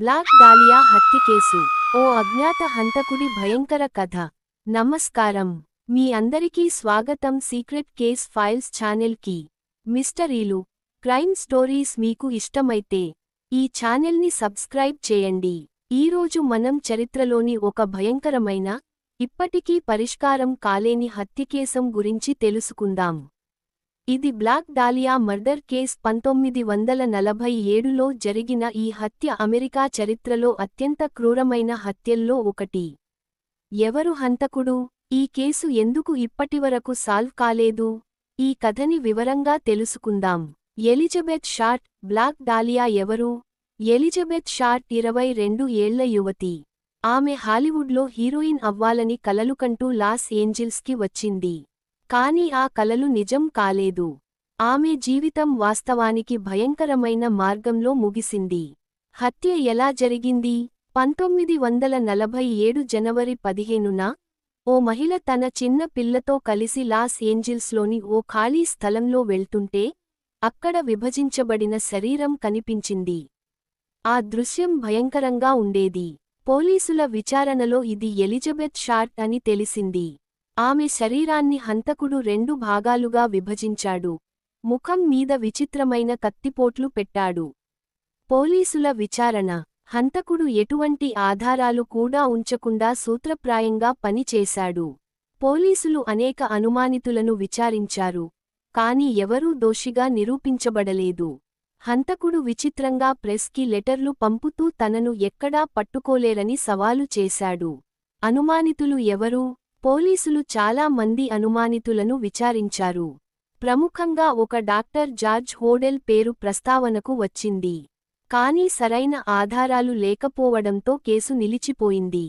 Black dahlia హత్య కేసు. ఓ అజ్ఞాత హంతకుడి భయంకర కథ. నమస్కారం. మీ అందరికీ స్వాగతం సీక్రెట్ కేస్ ఫైల్స్ ఛానెల్కి. మిస్టరీలు క్రైమ్ స్టోరీస్ మీకు ఇష్టమైతే ఈ ఛానెల్ని సబ్స్క్రైబ్ చేయండి. ఈరోజు మనం చరిత్రలోని ఒక భయంకరమైన ఇప్పటికీ పరిష్కారం కాలేని హత్యకేసం గురించి తెలుసుకుందాం. ఇది బ్లాక్ డాలియా మర్డర్ కేస్ పంతొమ్మిది వందల నలభై ఏడులో జరిగిన ఈ హత్య అమెరికా చరిత్రలో అత్యంత క్రూరమైన హత్యల్లో ఒకటి. ఎవరు హంతకుడు? ఈ కేసు ఎందుకు ఇప్పటివరకు సాల్వ్ కాలేదు? ఈ కథని వివరంగా తెలుసుకుందాం. ఎలిజబెత్ షార్ట్ బ్లాక్ డాలియా ఎవరు? ఎలిజబెత్ షార్ట్ ఇరవై రెండు ఏళ్ళ యువతి. ఆమె హాలీవుడ్లో హీరోయిన్ అవ్వాలని కలలుకంటూ లాస్ ఏంజిల్స్కి వచ్చింది. కాని ఆ కలలు నిజం కాలేదు. ఆమె జీవితం వాస్తవానికి భయంకరమైన మార్గంలో ముగిసింది. హత్య ఎలా జరిగింది? పంతొమ్మిది వందల నలభై ఏడు జనవరి పదిహేనున ఓ మహిళ తన చిన్న పిల్లతో కలిసి లాస్ ఏంజిల్స్లోని ఓ ఖాళీ స్థలంలో వెళ్తుంటే అక్కడ విభజించబడిన శరీరం కనిపించింది. ఆ దృశ్యం భయంకరంగా ఉండేది. పోలీసుల విచారణలో ఇది ఎలిజబెత్ షార్ట్ అని తెలిసింది. ఆమె శరీరాన్ని హంతకుడు రెండు భాగాలుగా విభజించాడు. ముఖం మీద విచిత్రమైన కత్తిపోట్లు పెట్టాడు. పోలీసుల విచారణ. హంతకుడు ఎటువంటి ఆధారాలు కూడా ఉంచకుండా సూత్రప్రాయంగా పనిచేశాడు. పోలీసులు అనేక అనుమానితులను విచారించారు. కాని ఎవరూ దోషిగా నిరూపించబడలేదు. హంతకుడు విచిత్రంగా ప్రెస్కి లెటర్లు పంపుతూ తనను ఎక్కడా పట్టుకోలేరని సవాలు చేశాడు. అనుమానితులు ఎవరూ? పోలీసులు చాలా మంది అనుమానితులను విచారించారు. ప్రముఖంగా ఒక డాక్టర్ జార్జ్ హోడెల్ పేరు ప్రస్తావనకు వచ్చింది. కానీ సరైన ఆధారాలు లేకపోవడంతో కేసు నిలిచిపోయింది.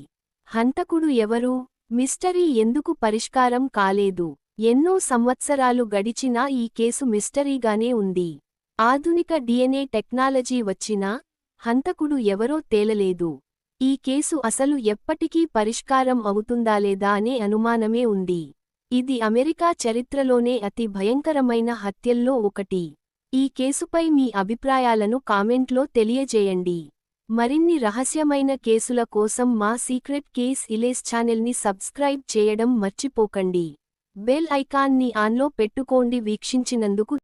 హంతకుడు ఎవరు? మిస్టరీ ఎందుకు పరిష్కారం కాలేదు? ఎన్నో సంవత్సరాలు గడిచినా ఈ కేసు మిస్టరీగానే ఉంది. ఆధునిక డిఎన్ఏ టెక్నాలజీ వచ్చినా హంతకుడు ఎవరో తేలలేదు. ఈ కేసు అసలు ఎప్పటికీ పరిష్కారం అవుతుందాలేదా అనే అనుమానమే ఉంది. ఇది అమెరికా చరిత్రలోనే అతి భయంకరమైన హత్యల్లో ఒకటి. ఈ కేసుపై మీ అభిప్రాయాలను కామెంట్లో తెలియజేయండి. మరిన్ని రహస్యమైన కేసుల కోసం మా సీక్రెట్ కేస్ ఇలేస్ ఛానెల్ని సబ్స్క్రైబ్ చేయడం మర్చిపోకండి. బెల్ ఐకాన్ని ఆన్లో పెట్టుకోండి వీక్షించినందుకు